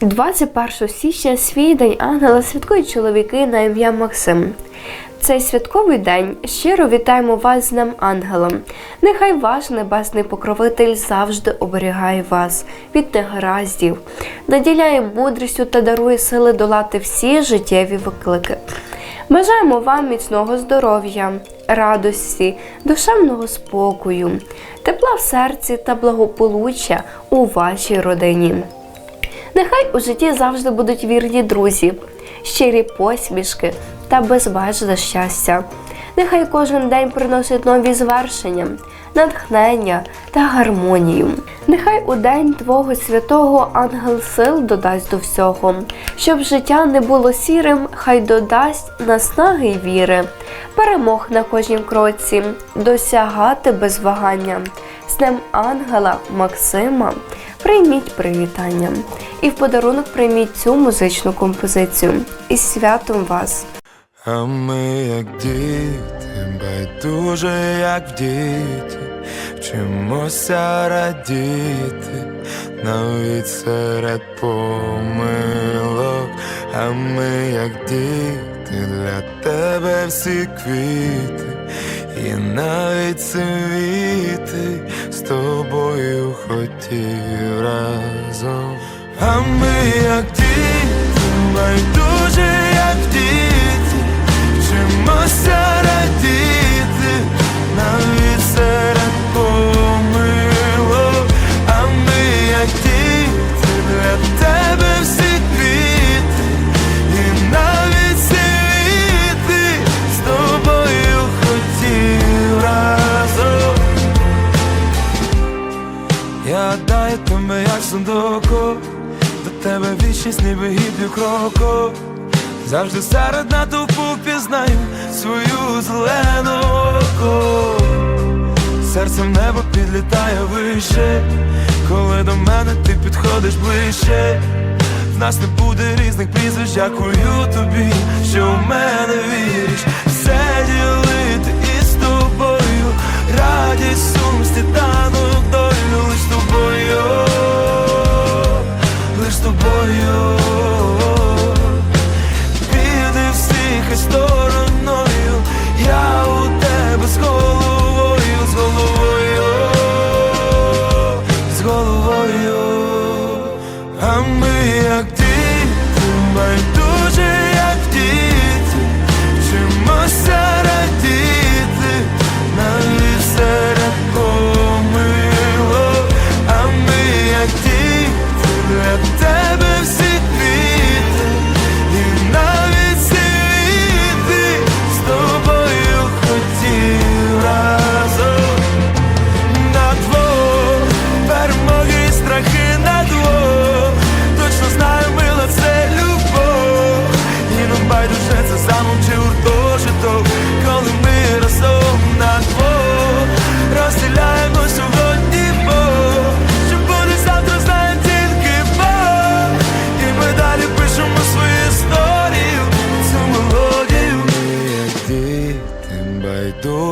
21 січня свій день ангела святкують чоловіки на ім'я Максим. Цей святковий день щиро вітаємо вас з Днем Ангелом. Нехай ваш небесний покровитель завжди оберігає вас від негараздів, наділяє мудрістю та дарує сили долати всі життєві виклики. Бажаємо вам міцного здоров'я, радості, душевного спокою, тепла в серці та благополуччя у вашій родині. Нехай у житті завжди будуть вірні друзі, щирі посмішки та безбежне щастя. Нехай кожен день приносить нові звершення, натхнення та гармонію. Нехай у день Твого святого ангел сил додасть до всього, щоб життя не було сірим, хай додасть наснаги й віри, перемог на кожнім кроці, досягати без вагання. З Днем ангела Максима прийміть привітання і в подарунок прийміть цю музичну композицію. Із святом вас! А ми, як діти, байдуже, як діти, вчимося радіти, навіть серед помилок, а ми, як діти, для тебе всі квіти, і навіть світи хотів разом. А ми, як діти, байдуже, Я даю тебе як сундуку. До тебе вічність ніби гіблю кроку. Завжди серед натовпу пізнаю свою зелену око. Серцем небо підлітає вище. Коли до мене ти підходиш ближче. В нас не буде різних прізвищ, дякую тобі, що в мене віриш. Все ділити із тобою. Радість, сум, світанок, долю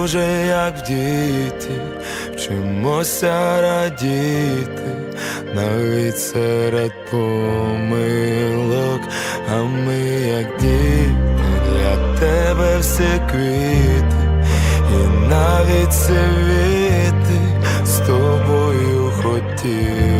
байдуже, як діти Вчимося радіти навіть серед помилок, а ми, як діти, для тебе всі квіти, і навіть світи з тобою хотів